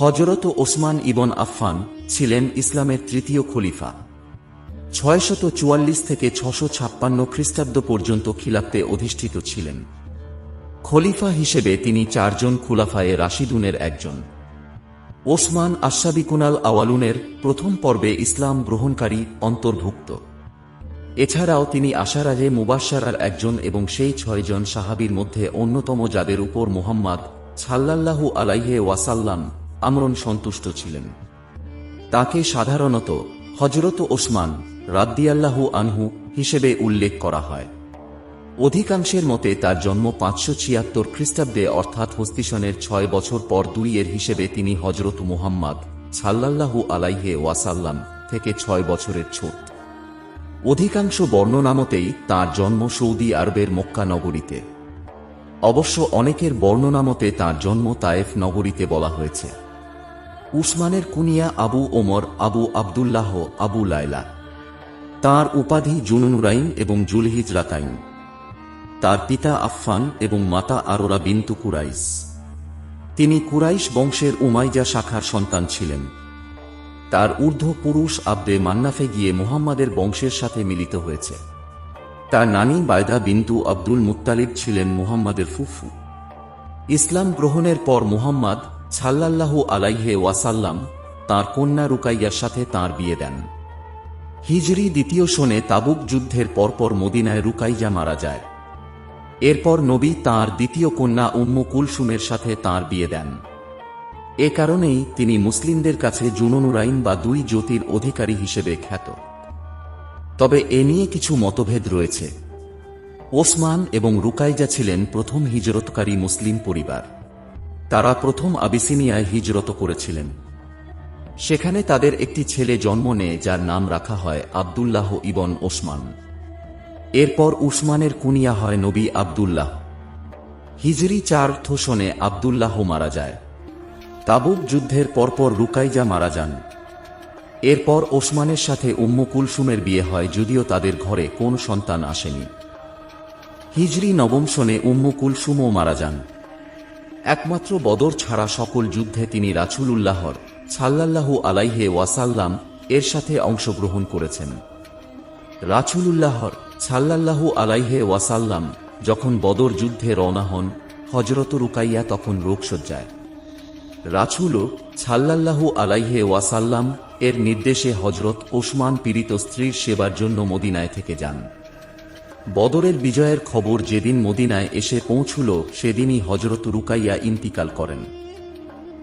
হজরত ওসমান ইবন আফফান ছিলেন ইসলামের তৃতীয় খলিফা। ছয়শত চুয়াল্লিশ থেকে ছশো ছাপ্পান্ন খ্রিস্টাব্দ পর্যন্ত খিলাফতে অধিষ্ঠিত ছিলেন। খলিফা হিসেবে তিনি চারজন খুলাফায়ে রাশিদুনের একজন। ওসমান আশাবিকুনাল আওয়ালুনের প্রথম পর্বে ইসলাম গ্রহণকারী অন্তর্ভুক্ত। এছাড়াও তিনি আশারাজে মুবাসারার একজন এবং সেই ছয়জন সাহাবীর মধ্যে অন্যতম যাদের উপর মুহাম্মদ সাল্লাল্লাহু আলাইহে ওয়াসাল্লাম আমরণ সন্তুষ্ট ছিলেন। তাকে সাধারণত হজরত ওসমান রাদ্দিয়াল্লাহু আনহু হিসেবে উল্লেখ করা হয়। অধিকাংশের মতে তার জন্ম পাঁচশো ছিয়াত্তর খ্রিস্টাব্দে, অর্থাৎ হস্তিসনের ছয় বছর পর দুই এর হিসেবে তিনি হজরত মুহাম্মদ সাল্লাল্লাহু আলাইহে ওয়াসাল্লাম থেকে ছয় বছরের ছোট। অধিকাংশ বর্ণনামতেই তার জন্ম সৌদি আরবের মক্কা নগরীতে। অবশ্য অনেকের বর্ণনামতে তার জন্ম তায়েফ নগরীতে বলা হয়েছে। উসমানের Kunia Abu Omar, Abu Abdullah, Abu Laila. তার উপাধি জুনুনুরাইন এবং জুলহিজ রাকাইন। তার পিতা আফফান এবং মাতা আরোরা বিন্তু কুরাইস তিনি কুরাইশ বংশের উমাইজা শাখার সন্তান ছিলেন। তার ঊর্ধ্ব পুরুষ আব্দে মান্নাফে গিয়ে মুহাম্মাদের বংশের সাথে মিলিত হয়েছে। তার নানি বায়দা বিন্তু আব্দুল মুত্তালিব ছিলেন মুহাম্মাদের ফুফু। ইসলাম গ্রহণের পর মুহাম্মদ সাল্লাল্লাহু আলাইহে ওয়াসাল্লাম তার কন্যা রুকাইয়ার সাথে তার বিয়ে দেন। হিজরি দ্বিতীয় শোনে তাবুক যুদ্ধের পরপর মদিনায় রুকাইজা মারা যায়। এরপর নবী তার দ্বিতীয় কন্যা উম্মু কুলসুমের সাথে তার বিয়ে দেন। এ কারণেই তিনি মুসলিমদের কাছে জুননুরাইন বা দুই জ্যোতির অধিকারী হিসেবে খ্যাত। তবে এ নিয়ে কিছু মতভেদ রয়েছে। ওসমান এবং রুকাইজা ছিলেন প্রথম হিজরতকারী মুসলিম পরিবার। তারা প্রথম আবিসিনিয়ায় হিজরত করেছিলেন। সেখানে তাদের একটি ছেলে জন্ম নেয়, যার নাম রাখা হয় আবদুল্লাহ ইবন ওসমান। এরপর উসমানের কুনিয়া হয় নবী আবদুল্লাহ। হিজরি চার থোসনে আবদুল্লাহ মারা যায়। তাবুক যুদ্ধের পরপর রুকাইজা মারা যান। এরপর ওসমানের সাথে উম্মু কুলসুমের বিয়ে হয়, যদিও তাদের ঘরে কোন সন্তান আসেনি। হিজরি নবম শনে উম্মু কুলসুমও মারা যান। একমাত্র বদর ছাড়া সকল যুদ্ধে তিনি রাছুল উল্লাহর সাল্লাল্লাহু আলাইহে ওয়াসাল্লাম এর সাথে অংশগ্রহণ করেছেন। রাছুলুল্লাহর সাল্লাল্লাহু আলাইহে ওয়াসাল্লাম যখন বদর যুদ্ধে রওনা হন হজরত রুকাইয়া তখন রোগসজ্জায় রাছুল সাল্লাল্লাহু আলাইহে ওয়াসাল্লাম এর নির্দেশে হজরত ওসমান পীড়িত স্ত্রীর সেবার জন্য মদিনায় থেকে যান। বদরের বিজয়ের খবর যেদিন মদিনায় এসে পৌঁছল, সেদিনই হজরত রুকাইয়া ইন্তিকাল করেন।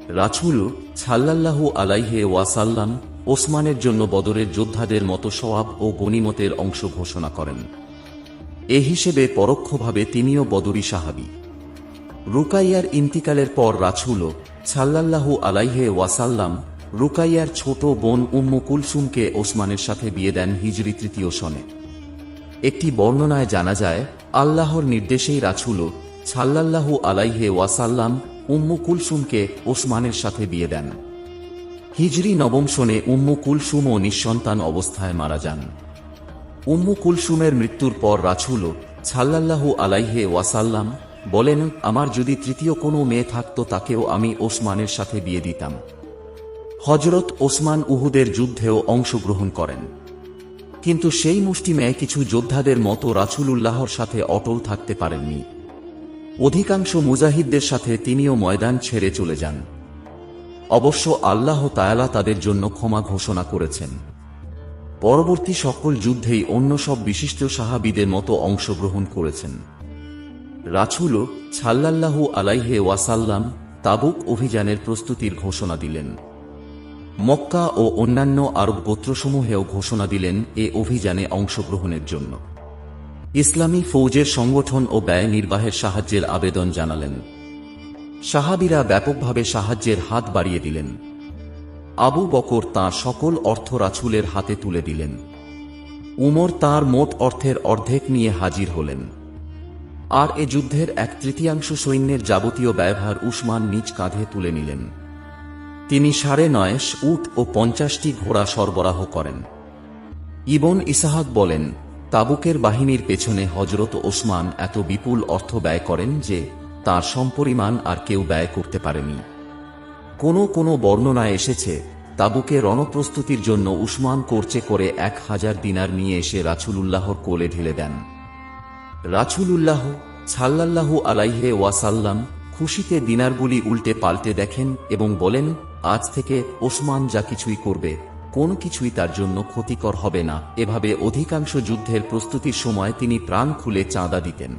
রাছুল সাল্লাল্লাহু আলাইহে ওয়াসাল্লাম ওসমানের জন্য বদরের যোদ্ধাদের মতো সওয়াব ও গনিমতের অংশ ঘোষণা করেন। এ হিসেবে পরোক্ষভাবে তিনিও বদরি সাহাবি। রুকাইয়ার ইন্তিকালের পর রাছুল সাল্লাল্লাহু আলাইহে ওয়াসাল্লাম রুকাইয়ার ছোট বোন উম্মু কুলসুমকে ওসমানের সাথে বিয়ে দেন হিজরি তৃতীয় সনে। একটি বর্ণনায় জানা যায়, আল্লাহর নির্দেশেই রাছুল সাল্লাল্লাহু আলাইহে ওয়াসাল্লাম উম্মু কুলসুমকে ওসমানের সাথে বিয়ে দেন। হিজরি নবম শনে উম্মু কুলসুম ও নিঃসন্তান অবস্থায় মারা যান। উম্মু কুলসুমের মৃত্যুর পর রাছুল সাল্লাল্লাহু আলাইহে ওয়াসাল্লাম বলেন, আমার যদি তৃতীয় কোনো মেয়ে থাকত, তাকেও আমি ওসমানের সাথে বিয়ে দিতাম। হজরত ওসমান উহুদের যুদ্ধেও অংশগ্রহণ করেন। কিন্তু সেই মুষ্টি মেয়ে কিছু যোদ্ধাদের মতো রাছুলুল্লাহর সাথে অটল থাকতে পারেননি। অধিকাংশ মুজাহিদদের সাথে তিনিও ময়দান ছেড়ে চলে যান। অবশ্য আল্লাহ তায়ালা তাদের জন্য ক্ষমা ঘোষণা করেছেন। পরবর্তী সকল যুদ্ধেই অন্য সব বিশিষ্ট সাহাবিদের মতো অংশগ্রহণ করেছেন। রাছুল ছাল্লাল্লাহু আলাইহে ওয়াসাল্লাম তাবুক অভিযানের প্রস্তুতির ঘোষণা দিলেন। মক্কা ও অন্যান্য আরব গোত্রসমূহেও ঘোষণা দিলেন এ অভিযানে অংশগ্রহণের জন্য। ইসলামী ফৌজের সংগঠন ও ব্যয় নির্বাহের সাহায্যের আবেদন জানালেন। সাহাবিরা ব্যাপকভাবে সাহায্যের হাত বাড়িয়ে দিলেন। আবু বকর তাঁর সকল অর্থ রাছুলের হাতে তুলে দিলেন। উমর তার মোট অর্থের অর্ধেক নিয়ে হাজির হলেন। আর এ যুদ্ধের এক তৃতীয়াংশ সৈন্যের যাবতীয় ব্যয়ভার উসমান নিজ কাঁধে তুলে নিলেন। তিনি সাড়ে নয়েশ উট ও পঞ্চাশটি ঘোড়া সরবরাহ করেন। ইবন ইসাহাক বলেন, তাবুকের বাহিনীর পেছনে হজরত ওসমান এত বিপুল অর্থ ব্যয় করেন যে তার সম্পরিমাণ আর কেউ ব্যয় করতে পারেনি। কোনো কোনো বর্ণনায় এসেছে, তাবুকে রণপ্রস্তুতির জন্য উসমান করচে করে এক হাজার দিনার নিয়ে এসে রাছুলুল্লাহর কোলে ঢেলে দেন। রাছুলুল্লাহ ছাল্লাল্লাহু আলাইহে ওয়াসাল্লাম খুশিতে দিনারগুলি উল্টে পাল্টে দেখেন এবং বলেন আজ থেকে ওসমান যা কিছুই করবে, কোনো কিছুই তার জন্য ক্ষতিকর হবে না। এভাবে অধিকাংশ যুদ্ধের প্রস্তুতির সময় তিনি প্রাণ খুলে চাঁদা দিতেন।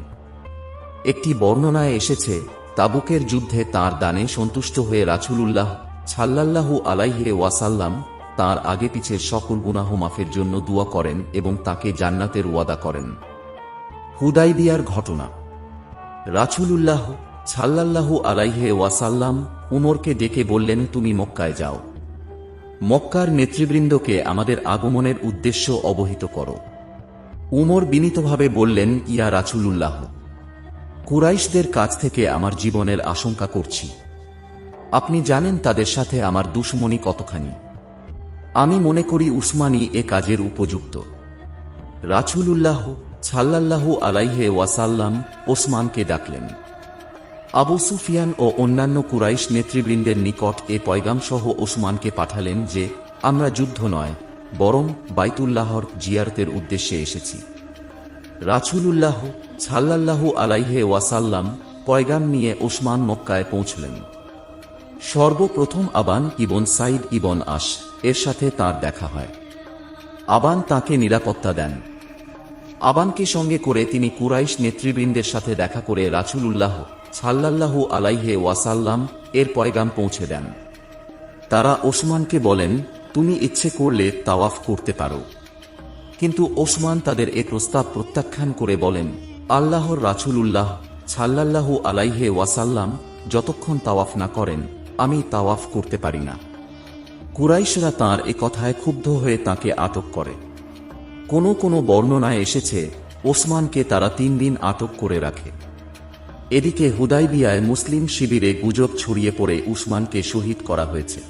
একটি বর্ণনায় এসেছে, তাবুকের যুদ্ধে তার দানে সন্তুষ্ট হয়ে রাছুলুল্লাহ ছাল্লাল্লাহু আলাইহে ওয়াসাল্লাম তার আগে পিছের সকল গুনাহ মাফের জন্য দোয়া করেন এবং তাকে জান্নাতের ওয়াদা করেন। হুদাইবিয়ার ঘটনা। রাছুলুল্লাহ ছাল্লাল্লাহু আলাইহে ওয়াসাল্লাম উমরকে ডেকে বললেন, তুমি মক্কায় যাও। মক্কার নেতৃবৃন্দকে আমাদের আগমনের উদ্দেশ্য অবহিত করো। উমর বিনীতভাবে বললেন, ইয়া রাছুলুল্লাহ কুরাইশদের কাছ থেকে আমার জীবনের আশঙ্কা করছি। আপনি জানেন তাদের সাথে আমার দুশ্মনী কতখানি। আমি মনে করি উসমানী এ কাজের উপযুক্ত। রাছুলুল্লাহ ছাল্লাল্লাহু আলাইহে ওয়াসাল্লাম ওসমানকে ডাকলেন। আবু সুফিয়ান ও অন্যান্য কুরাইশ নেতৃবৃন্দের নিকট এ পয়গামসহ ওসমানকে পাঠালেন যে, আমরা যুদ্ধ নয়, বরং বাইতুল্লাহর জিয়ারতের উদ্দেশ্যে এসেছি। রাছুলুল্লাহ ছাল্লাল্লাহু আলাইহে ওয়াসাল্লাম পয়গাম নিয়ে ওসমান মক্কায় পৌঁছলেন। সর্বপ্রথম আবান ইবন সাইদ ইবন আশ, এর সাথে তার দেখা হয়। আবান তাকে নিরাপত্তা দেন। আবানকে সঙ্গে করে তিনি কুরাইশ নেতৃবৃন্দের সাথে দেখা করে রাছুলুল্লাহ সাল্লাল্লাহু আলাইহে ওয়াসাল্লাম এর পয়গাম পৌঁছে দেন। তারা ওসমানকে বলেন, তুমি ইচ্ছে করলে তাওয়াফ করতে পারো। কিন্তু ওসমান তাদের এ প্রস্তাব প্রত্যাখ্যান করে বলেন, আল্লাহর রাছুলুল্লাহ সাল্লাল্লাহু আলাইহে ওয়াসাল্লাম যতক্ষণ তাওয়াফ না করেন, আমি তাওয়াফ করতে পারি না। কুরাইশরা তাঁর এ কথায় ক্ষুব্ধ হয়ে তাকে আটক করে। কোনো কোনো বর্ণনায় এসেছে, ওসমানকে তারা তিন দিন আটক করে রাখে। এদিকে হুদাইবিয়ায় মুসলিম শিবিরে গুজব ছড়িয়ে পড়ে উসমানকে শহীদ করা হয়েছে।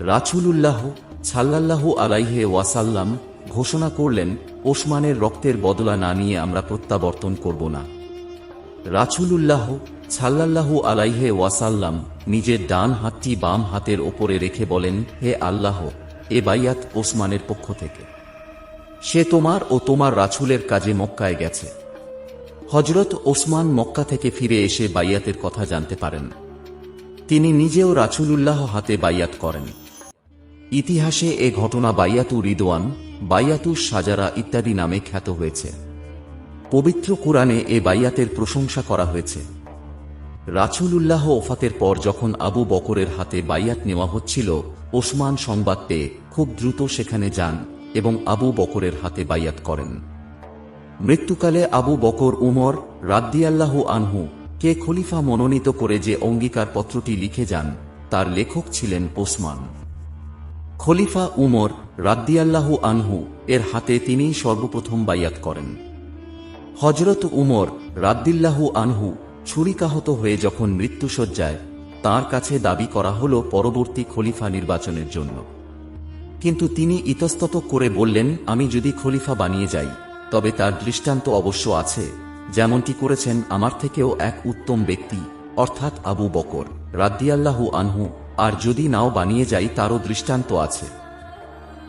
রাছুলুল্লাহ সাল্লাল্লাহু আলাইহে ওয়াসাল্লাম ঘোষণা করলেন ওসমানের রক্তের বদলা না নিয়ে আমরা প্রত্যাবর্তন করব না। রাছুলুল্লাহ সাল্লাল্লাহু আলাইহে ওয়াসাল্লাম নিজের ডান হাতটি বাম হাতের ওপরে রেখে বলেন, হে আল্লাহ, এ বাইয়াত ওসমানের পক্ষ থেকে। সে তোমার ও তোমার রাছুলের কাজে মক্কায় গেছে। হজরত ওসমান মক্কা থেকে ফিরে এসে বাইয়াতের কথা জানতে পারেন। তিনি নিজেও রাছুলুল্লাহ হাতে বাইয়াত করেন। ইতিহাসে এ ঘটনা বাইয়াতু রিদওয়ান, বাইয়াতু সাজারা ইত্যাদি নামে খ্যাত হয়েছে। পবিত্র কুরআনে এ বাইয়াতের প্রশংসা করা হয়েছে। রাছুলুল্লাহ ওফাতের পর যখন আবু বকরের হাতে বাইয়াত নেওয়া হচ্ছিল, ওসমান সংবাদ পেয়ে খুব দ্রুত সেখানে যান এবং আবু বকরের হাতে বাইয়াত করেন। মৃত্যুকালে আবু বকর উমর রাদ্দিয়াল্লাহু আনহু কে খলিফা মনোনীত করে যে অঙ্গীকার পত্রটি লিখে যান, তার লেখক ছিলেন ওসমান। খলিফা উমর রাদ্দিয়াল্লাহু আনহু এর হাতে তিনি সর্বপ্রথম বাইয়াত করেন। হজরত উমর রাদ্দিল্লাহু আনহু ছুরিকাহত হয়ে যখন মৃত্যুসজ্জায় তার কাছে দাবি করা হল পরবর্তী খলিফা নির্বাচনের জন্য। কিন্তু তিনি ইতস্তত করে বললেন, আমি যদি খলিফা বানিয়ে যাই তবে তার দৃষ্টান্ত অবশ্য আছে। যেমনটি করেছেন আমার থেকেও এক উত্তম ব্যক্তি, অর্থাৎ আবু বকর রাদ্দিয়াল্লাহু আনহু। আর যদি নাও বানিয়ে যাই, তারও দৃষ্টান্ত আছে।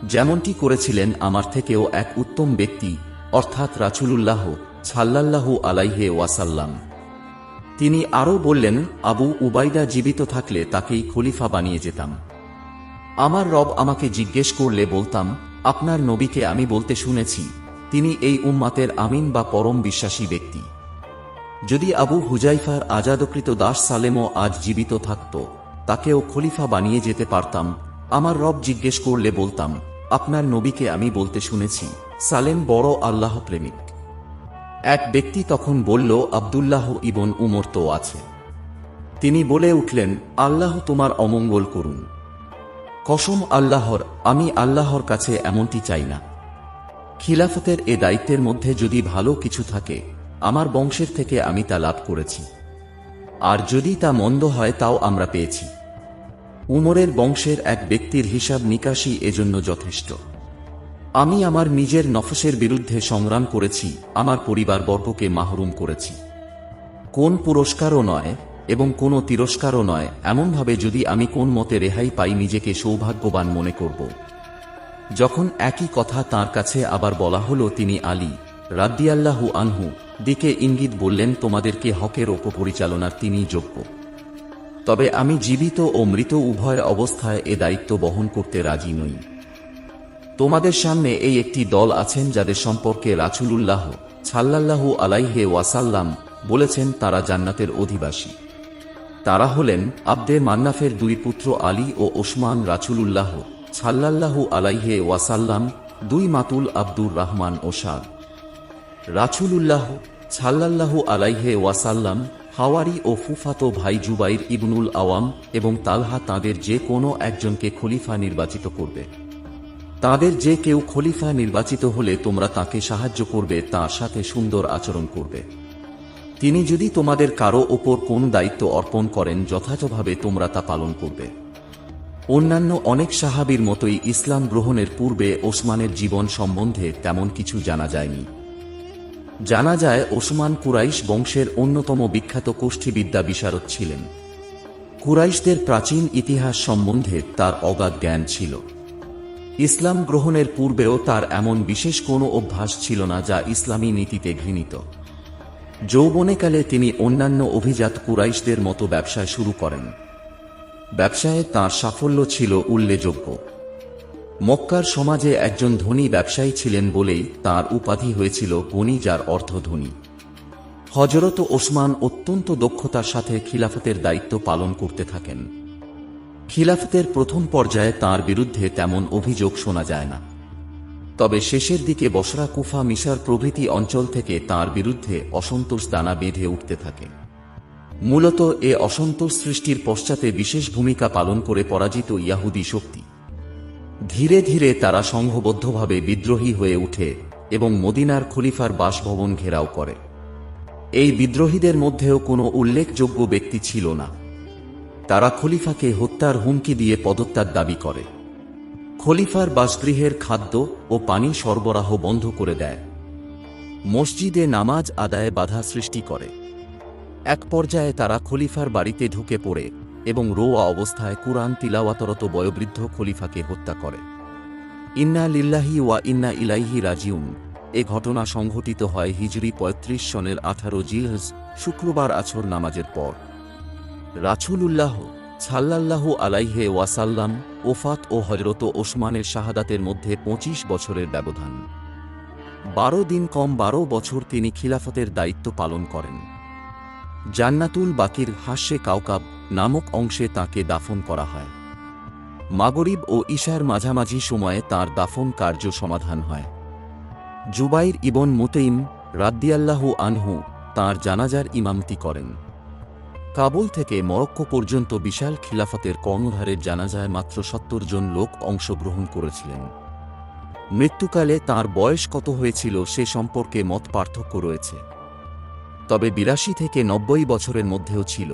যেমনটি করেছিলেন আমার থেকেও এক উত্তম ব্যক্তি, অর্থাৎ রাছুলুল্লাহ ছাল্লাল্লাহু আলাইহে ওয়াসাল্লাম। তিনি আরও বললেন, আবু উবাইদা জীবিত থাকলে তাকেই খলিফা বানিয়ে যেতাম। আমার রব আমাকে জিজ্ঞেস করলে বলতাম, আপনার নবীকে আমি বলতে শুনেছি তিনি এই উম্মাতের আমিন বা পরম বিশ্বাসী ব্যক্তি। যদি আবু হুজাইফার আজাদকৃত দাস সালেমও আজ জীবিত থাকত, তাকেও খলিফা বানিয়ে যেতে পারতাম। আমার রব জিজ্ঞেস করলে বলতাম, আপনার নবীকে আমি বলতে শুনেছি, সালেম বড় আল্লাহ প্রেমিক এক ব্যক্তি তখন বলল, আবদুল্লাহ ইবন উমর তো আছে। তিনি বলে উঠলেন, আল্লাহ তোমার অমঙ্গল করুন। কসম আল্লাহর, আমি আল্লাহর কাছে এমনটি চাই না। খিলাফতের এ দায়িত্বের মধ্যে যদি ভালো কিছু থাকে, আমার বংশের থেকে আমি তা লাভ করেছি। আর যদি তা মন্দ হয়, তাও আমরা পেয়েছি। উমরের বংশের এক ব্যক্তির হিসাব নিকাশই এজন্য যথেষ্ট। আমি আমার নিজের নফসের বিরুদ্ধে সংগ্রাম করেছি, আমার পরিবারবর্গকে মাহরুম করেছি। কোন পুরস্কারও নয়, এবং কোনো তিরস্কারও নয়, এমনভাবে যদি আমি কোন মতে রেহাই পাই, নিজেকে সৌভাগ্যবান মনে করব। যখন একই কথা তার কাছে আবার বলা হলো তিনি আলী রাদ্দিয়াল্লাহু আনহু, দিকে ইঙ্গিত বললেন, তোমাদেরকে হকের পরিচালনার তিনি যোগ্য। তবে আমি জীবিত ও মৃত উভয় অবস্থায় এ দায়িত্ব বহন করতে রাজি নই। তোমাদের সামনে এই একটি দল আছেন যাদের সম্পর্কে রাছুলুল্লাহ ছাল্লাল্লাহু আলাইহে ওয়াসাল্লাম বলেছেন, তারা জান্নাতের অধিবাসী। তারা হলেন আব্দে মান্নাফের দুই পুত্র আলী ও ওসমান রাছুলুল্লাহ ছাল্লাল্লাহু আলাইহে ওয়াসাল্লাম, দুই মাতুল আব্দুর রহমান ও সাদ। রাছুলুল্লাহ ছাল্লাল্লাহু আলাইহে ওয়াসাল্লাম, হাওয়ারি ও ফুফাতো ভাই জুবাইর ইবনুল আওয়াম এবং তালহা তাদের যে কোনো একজনকে খলিফা নির্বাচিত করবে। তাদের যে কেউ খলিফা নির্বাচিত হলে তোমরা তাকে সাহায্য করবে, তার সাথে সুন্দর আচরণ করবে। তিনি যদি তোমাদের কারও ওপর কোন দায়িত্ব অর্পণ করেন, যথাযথভাবে তোমরা তা পালন করবে। অন্যান্য অনেক সাহাবীর মতোই ইসলাম গ্রহণের পূর্বে ওসমানের জীবন সম্বন্ধে তেমন কিছু জানা যায়নি। জানা যায়, ওসমান কুরাইশ বংশের অন্যতম বিখ্যাত কোষ্ঠীবিদ্যা বিশারদ ছিলেন। কুরাইশদের প্রাচীন ইতিহাস সম্বন্ধে তার অগাধ জ্ঞান ছিল। ইসলাম গ্রহণের পূর্বেও তার এমন বিশেষ কোনো অভ্যাস ছিল না যা ইসলামী নীতিতে ঘৃণিত। যৌবনেকালে তিনি অন্যান্য অভিজাত কুরাইশদের মতো ব্যবসায় শুরু করেন। ব্যবসায়ে তার সাফল্য ছিল উল্লেখযোগ্য। মক্কার সমাজে একজন ধনী ব্যবসায়ী ছিলেন বলেই তার উপাধি হয়েছিল গণি, যার অর্থ ধনী। হজরত ওসমান অত্যন্ত দক্ষতার সাথে খিলাফতের দায়িত্ব পালন করতে থাকেন। খিলাফতের প্রথম পর্যায়ে তার বিরুদ্ধে তেমন অভিযোগ শোনা যায় না। তবে শেষের দিকে বসরা কুফা মিশার প্রভৃতি অঞ্চল থেকে তার বিরুদ্ধে অসন্তোষ দানা বেঁধে উঠতে থাকে। মূলত এ অসন্তোষ সৃষ্টির পশ্চাতে বিশেষ ভূমিকা পালন করে পরাজিত ইয়াহুদি শক্তি। ধীরে ধীরে তারা সংঘবদ্ধভাবে বিদ্রোহী হয়ে উঠে এবং মদিনার খলিফার বাসভবন ঘেরাও করে। এই বিদ্রোহীদের মধ্যেও কোনো উল্লেখযোগ্য ব্যক্তি ছিল না। তারা খলিফাকে হত্যার হুমকি দিয়ে পদত্যাগ দাবি করে। খলিফার বাসগৃহের খাদ্য ও পানি সরবরাহ বন্ধ করে দেয়। মসজিদে নামাজ আদায়ে বাধা সৃষ্টি করে। এক পর্যায়ে তারা খলিফার বাড়িতে ঢুকে পড়ে এবং রোয়া অবস্থায় কুরআন তিলাওয়াতরত বয়োবৃদ্ধ খলিফাকে হত্যা করে। ইন্না লিল্লাহি ওয়া ইন্না ইলাইহি রাজিউন। এ ঘটনা সংঘটিত হয় হিজরি পঁয়ত্রিশ সনের আঠারো জিলহজ শুক্রবার আছর নামাজের পর। রাছুলুল্লাহ ছাল্লাল্লাহু আলাইহে ওয়াসাল্লাম ওফাত ও হজরত ওসমানের শাহাদাতের মধ্যে পঁচিশ বছরের ব্যবধান। বারো দিন কম বারো বছর তিনি খিলাফতের দায়িত্ব পালন করেন। জান্নাতুল বাকির হাস্যে কাউকাব নামক অংশে তাকে দাফন করা হয়। মাগরিব ও ঈশার মাঝামাঝি সময়ে তার দাফন কার্য সমাধান হয়। জুবাইর ইবন মুতেইম রাদ্দিয়াল্লাহু আনহু তার জানাজার ইমামতি করেন। কাবুল থেকে মরক্কো পর্যন্ত বিশাল খিলাফতের কর্ণধারের জানাজায় মাত্র সত্তর জন লোক অংশগ্রহণ করেছিলেন। মৃত্যুকালে তার বয়স কত হয়েছিল সে সম্পর্কে মত পার্থক্য রয়েছে। তবে বিরাশি থেকে নব্বই বছরের মধ্যেও ছিল।